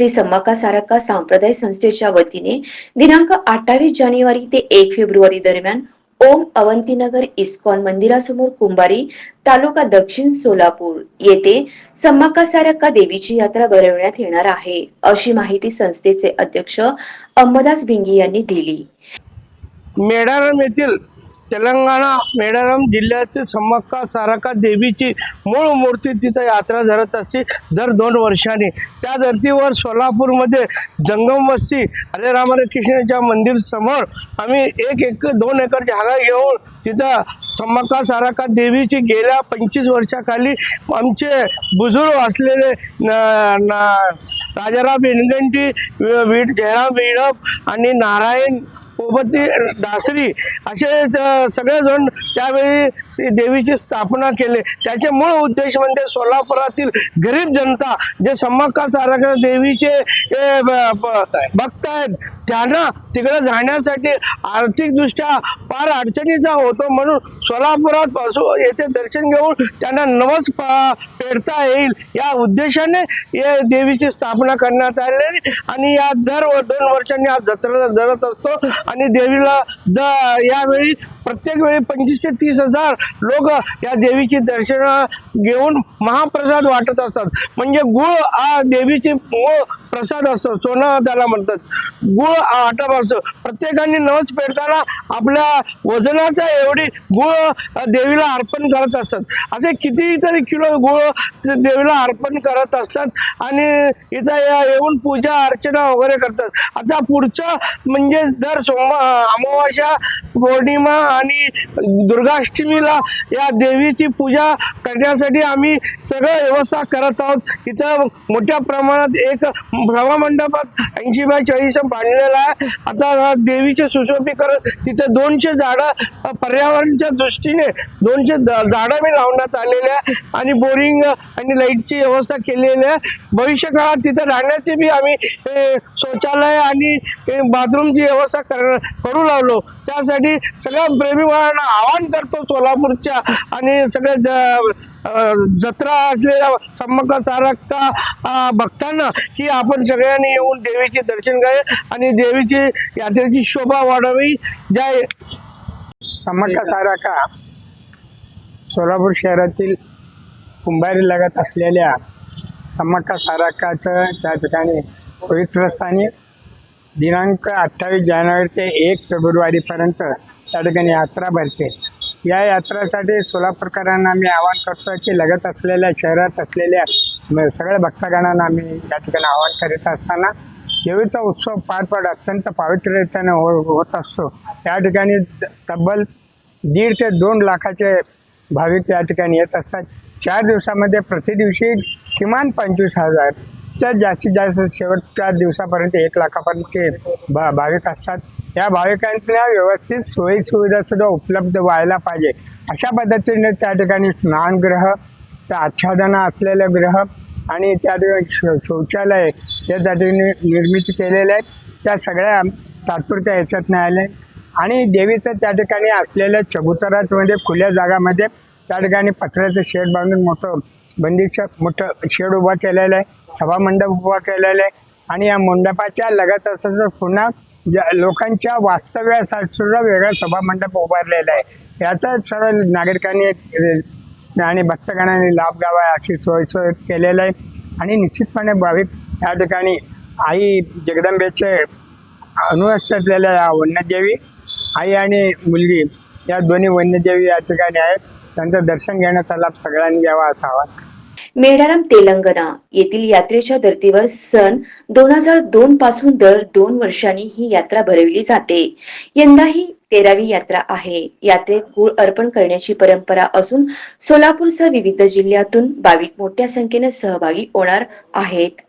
श्री सम्माका सारका सांप्रदाय संस्थेच्या वतीने दिनांक अठ्ठावीस जानेवारी ते एक फेब्रुवारी दरम्यान ओम अवंतीनगर इस्कॉन मंदिरासमोर कुंभारी तालुका दक्षिण सोलापूर येथे सम्माका सारका देवीची यात्रा भरवण्यात येणार आहे अशी माहिती संस्थेचे अध्यक्ष अंबादास भिंगी यांनी दिली. मेडारम येथील तेलंगणा मेडारम जिल्ह्यातील सम्मक्का सारका देवीची मूळ मूर्ती तिथं यात्रा धरत असते दर दोन वर्षांनी. त्या धर्तीवर सोलापूरमध्ये जंगम वस्ती हरे रामकृष्णाच्या मंदिर समोर आम्ही एक एक दोन एकर जागा घेऊन तिथं सम्मक्का सारका देवीची गेल्या पंचवीस वर्षाखाली आमचे बुजुर्ग असलेले न- राजाराम इनगंटी वीर जयराम विडप आणि नारायण पोपती दासरी असे सगळेजण त्यावेळी श्री देवीची स्थापना केली. त्याचे मूळ उद्देश म्हणजे सोलापुरातील गरीब जनता जे सम्मक्का सारखा देवीचे भक्त आहेत. त्यांना तिकडे जाण्यासाठी आर्थिकदृष्ट्या फार अडचणीचा होतो म्हणून सोलापुरात पासून येथे दर्शन घेऊन त्यांना नवस पेरता येईल या उद्देशाने या देवीची स्थापना करण्यात आलेली आणि या दर व- दोन वर्षांनी हा जत्रा धरत असतो आणि देवीला द यावेळी प्रत्येक वेळी पंचवीस ते तीस हजार लोक या देवीची दर्शन घेऊन महाप्रसाद वाटत असतात. म्हणजे गुळ हा देवीची मूळ प्रसाद असतो. सोनं त्याला म्हणतात. गुळ हा आटप असतो. प्रत्येकाने नवस पेरताना आपल्या वजनाचा एवढी गुळ देवीला अर्पण करत असतात. असे कितीतरी किलो गुळ देवीला अर्पण करत असतात आणि इथं या- येऊन पूजा अर्चना वगैरे करतात. आता पुढचं म्हणजे दर सोमवार अमावास्या पौर्णिमा आणि दुर्गाष्टमीला या देवीची पूजा करण्यासाठी आम्ही सगळं व्यवस्था करत आहोत. इथं मोठ्या प्रमाणात एक सभामंडपात ऐंशी बाय चाळीस बांधलेला आहे. आता देवीचे सुशोभीकरण तिथे दोनशे झाडं पर्यावरणच्या दृष्टीने दोनशे झाडं मी लावण्यात आलेले आहे आणि बोरिंग आणि लाईटची व्यवस्था केलेली आहे. भविष्यकाळात तिथं राहण्याची बी आम्ही शौचालय आणि बाथरूमची व्यवस्था कर करू लावलो त्यासाठी सगळ्या प्रेमीबाळांना आवाहन करतो सोलापूरच्या. आणि सगळ्या ज- जत्रा असलेल्या सम्मका सारखा भक्तांना की आपण सगळ्यांनी येऊन देवीचे दर्शन करावे आणि देवीची यात्रेची शोभा वाढावी. जय समक्का सारका सोलापूर शहरातील कुंभारी लगत असलेल्या समक्का साराकाचं त्या ठिकाणी पवित्र स्थानी दिनांक अठ्ठावीस जानेवारी ते एक फेब्रुवारीपर्यंत त्या ठिकाणी यात्रा भरते. या यात्रेसाठी सोलापूरकरांना आम्ही आवाहन करतो की लगत असलेल्या शहरात असलेल्या सगळ्या भक्तगणांना आम्ही या ठिकाणी आवाहन करीत असताना देवीचा उत्सव पार पड अत्यंत पावित्र्यतेने हो होत असतो. त्या ठिकाणी तब्बल दीड ते दोन लाखाचे भाविक या ठिकाणी येत असतात. चार दिवसामध्ये प्रतिदिवशी किमान पंचवीस हजार त्या जास्तीत जास्त शेवटच्या दिवसापर्यंत एक लाखापर्यंत बा भाविक असतात. या भाविकांना व्यवस्थित सोयीसुविधासुद्धा उपलब्ध व्हायला पाहिजे. अशा पद्धतीने त्या ठिकाणी स्नानगृह त्या आच्छादनं असलेले ग्रह आणि त्या ठिकाणी शौ शौचालय या त्या ठिकाणी निर्मिती केलेल्या आहेत. त्या सगळ्या तात्पुरत्या ह्याच्यात नाही आणि देवीचं त्या ठिकाणी असलेल्या चबुतरामध्ये खुल्या जागामध्ये त्या ठिकाणी पत्र्याचं शेड बांधून मोठं बंदिश मोठं शेड उभा केलेलं आहे सभामंडप उभा केलेलं आहे. आणि या मंडपाच्या लगत असं पुन्हा ज्या लोकांच्या वास्तव्यासाठी सुद्धा वेगळा सभामंडप उभारलेला आहे. याचा सर्व नागरिकांनी आणि भक्तगणांनी लाभ घ्यावा अशी सोय सोय केलेलं आहे. आणि निश्चितपणे भाविक या ठिकाणी आई जगदंबेचे अनुवस्त असलेल्या या वन्यदेवी आई आणि मुलगी या दोन्ही वन्यदेवी या ठिकाणी आहेत. त्यांचं दर्शन घेण्याचा लाभ सगळ्यांनी घ्यावा असा आवाहन. तेलंगणा येथील यात्रेच्या धर्तीवर सन दोन हजार दोन पासून दर दोन वर्षांनी ही यात्रा भरवली जाते. यंदा ही तेरावी यात्रा आहे. यात्रेत गुळ अर्पण करण्याची परंपरा असून सोलापूरसह विविध जिल्ह्यातून भाविक मोठ्या संख्येने सहभागी होणार आहेत.